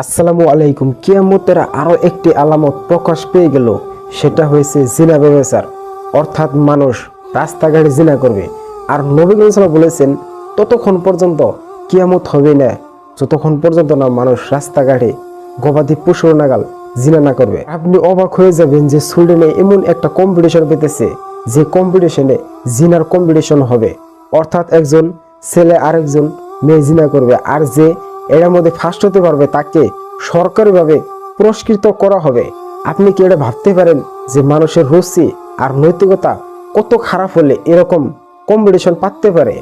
আসসালামু আলাইকুম। কিয়ামতের আরও একটি আলামত প্রকাশ পেয়ে গেল, সেটা হয়েছে জিনা ব্যবচার। অর্থাৎ মানুষ রাস্তাঘাটে জিনা করবে। আর নবী সাল্লাম বলেছেন, ততক্ষণ পর্যন্ত কিয়ামত হবে না। যতক্ষণ পর্যন্ত না মানুষ রাস্তাঘাটে গবাদি পশুর নাগাল জিনা না করবে। আপনি অবাক হয়ে যাবেন যে সুইডেনে এমন একটা কম্পিটিশন পেতেছে, যে কম্পিটিশনে জিনার কম্পিটিশন হবে। অর্থাৎ একজন ছেলে আরেকজন মেয়ে জিনা করবে, আর যে এর মধ্যে ফার্স্ট হতে পারবে তাকে সরকারিভাবে পুরস্কৃত করা হবে। আপনি কি এটা ভাবতে পারেন যে মানুষের রুচি আর নৈতিকতা কত খারাপ হলে এরকম কম্পিটিশন পাততে পারে?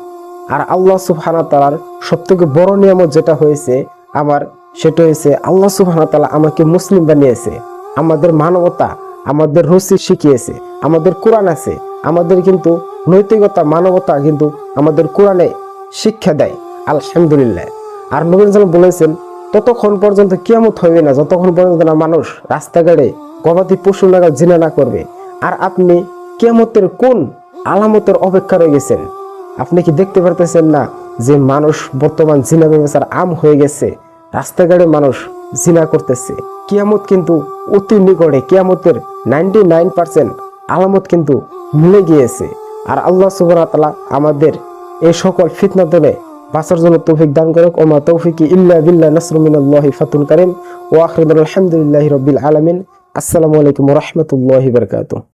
আর আল্লাহ সুবহানা তালার সব থেকে বড় নিয়ামত যেটা হয়েছে আমার, সেটা হয়েছে আল্লাহ সুবহানা তালা আমাকে মুসলিম বানিয়েছে। আমাদের মানবতা, আমাদের রুচি শিখিয়েছে, আমাদের কোরআন আছে। আমাদের কিন্তু নৈতিকতা, মানবতা কিন্তু আমাদের কোরআনে শিক্ষা দেয়। আলহামদুলিল্লাহ। আর নবীন সালাম বলেছেন, ততক্ষণ পর্যন্ত কিয়ামত হবে না, যতক্ষণ পর্যন্ত না মানুষ রাস্তাঘাটে গবাদি পশু নাগাল জিনা না করবে। আর আপনি কিয়ামতের কোন আলামতের অপেক্ষা রয়ে গেছেন আপনি কি দেখতে পারতেছেন না যে মানুষ বর্তমান জিনা ব্যবসার আম হয়ে গেছে, রাস্তাঘাটে মানুষ জিনা করতেছে? কিয়ামত কিন্তু অতি নিকটে, কিয়ামতের নাইনটি নাইন পার্সেন্ট আলামত কিন্তু মিলে গিয়েছে। আর আল্লাহ সুবাহ তালা আমাদের এই সকল ফিতনা দলে বাঁচার জন্য তৌফিক দান করুক। ওমা তৌফিক ইল্লা বিল্লাহ নাসরুমিনাল্লাহি ফাতুন করিম। ও আখরিদুল আলহামদুলিল্লাহি রব্বিল আলামিন। আসসালামু আলাইকুম রহমতুল্লাহি বারকাতুহ।